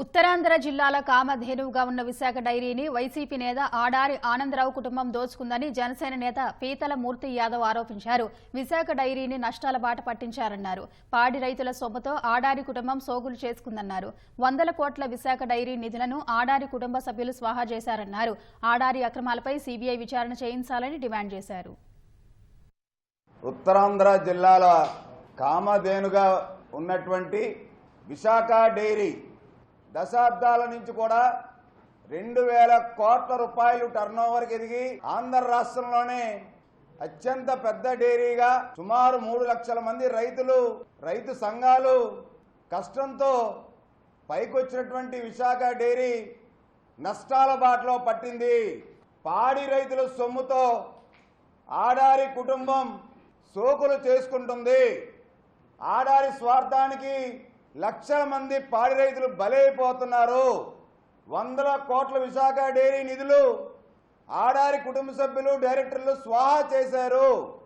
ఉత్తరాంధ్ర జిల్లాల కామధేనువుగా ఉన్న విశాఖ డైరీని వైసీపీ నేత ఆడారి ఆనందరావు కుటుంబం దోచుకుందని జనసేన నేత పీతల మూర్తి యాదవ్ ఆరోపించారు. విశాఖ డైరీని నష్టాల బాట పట్టించారన్నారు. పాడి రైతుల సొమ్ముతో ఆడారి కుటుంబం సోగులు చేసుకుందన్నారు. వందల కోట్ల విశాఖ డైరీ నిధులను ఆడారి కుటుంబ సభ్యులు స్వాహా చేశారన్నారు. ఆడారి అక్రమాలపై సీబీఐ విచారణ చేయించాలని డిమాండ్ చేశారు. ఉత్తరాంధ్ర జిల్లాల కామధేనుగా ఉన్నటువంటి విశాఖ డైరీ దశాబ్దాల నుంచి కూడా రెండు వేల కోట్ల రూపాయలు టర్నోవర్కి ఎదిగి ఆంధ్ర రాష్ట్రంలోనే అత్యంత పెద్ద డైరీగా సుమారు మూడు లక్షల మంది రైతులు రైతు సంఘాలు కష్టంతో పైకొచ్చినటువంటి విశాఖ డైరీ నష్టాల బాటలో పట్టింది. పాడి రైతుల సొమ్ముతో ఆడారి కుటుంబం సోకులు చేసుకుంటుంది. ఆడారి స్వార్థానికి లక్షల మంది పాడి రైతులు బలైపోతున్నారు. వందల కోట్ల విశాఖ డైరీ నిధులు ఆడారి కుటుంబ సభ్యులు డైరెక్టర్లు స్వాహా చేశారు.